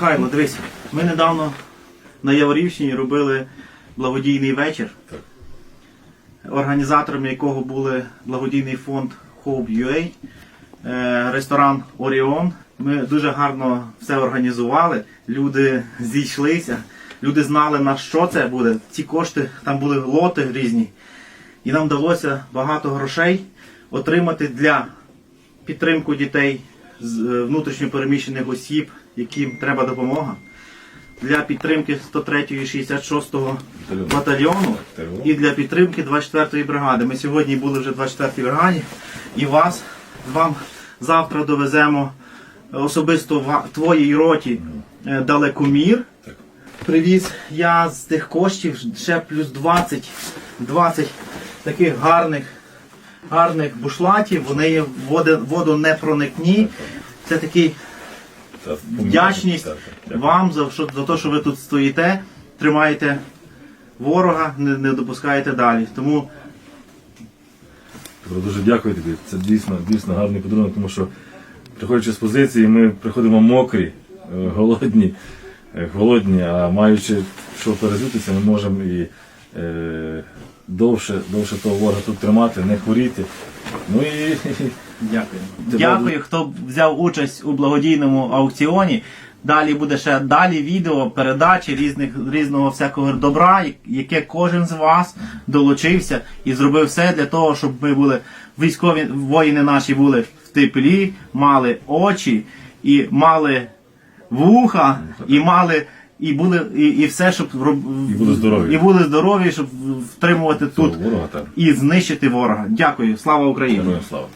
Михайло, дивись, ми недавно на Яворівщині робили благодійний вечір, організаторами якого були благодійний фонд Hope.ua, е, ресторан Оріон. Ми дуже гарно все організували. Люди зійшлися, люди знали на що це буде. Ці кошти там були лоти різні. І нам вдалося багато грошей отримати для підтримку дітей внутрішньопереміщених осіб, яким треба допомога. Для підтримки 103 і 66 батальйону і для підтримки 24-ї бригади. Ми сьогодні були вже в 24-й бригаді і вас вам завтра довеземо особисто ва- твоїй роті е, далекомір. Привіз я з тих коштів ще плюс 20, 20 таких гарних, гарних бушлатів. Вони є водонепроникні. Це такий вдячність вам за, що, за те, що ви тут стоїте, тримаєте ворога, не, не допускаєте далі. Тому Дуже дякую тобі. Це дійсно, дійсно гарний подарунок, тому що приходячи з позиції, ми приходимо мокрі, е, голодні, е, голодні, а маючи що перезутися, ми можемо і е, довше, довше того ворога тут тримати, не хворіти. Ну і Дякую. Тебе Дякую, хто взяв участь у благодійному аукціоні. Далі буде ще далі відео, передачі різних різного всякого добра, яке кожен з вас долучився і зробив все для того, щоб ми були військові воїни наші були в теплі, мали очі і мали вуха, і мали. І були і, і все, щоб І були здорові. і були здорові, щоб втримувати тут ворога так. і знищити ворога. Дякую, слава Україні! Героям слава.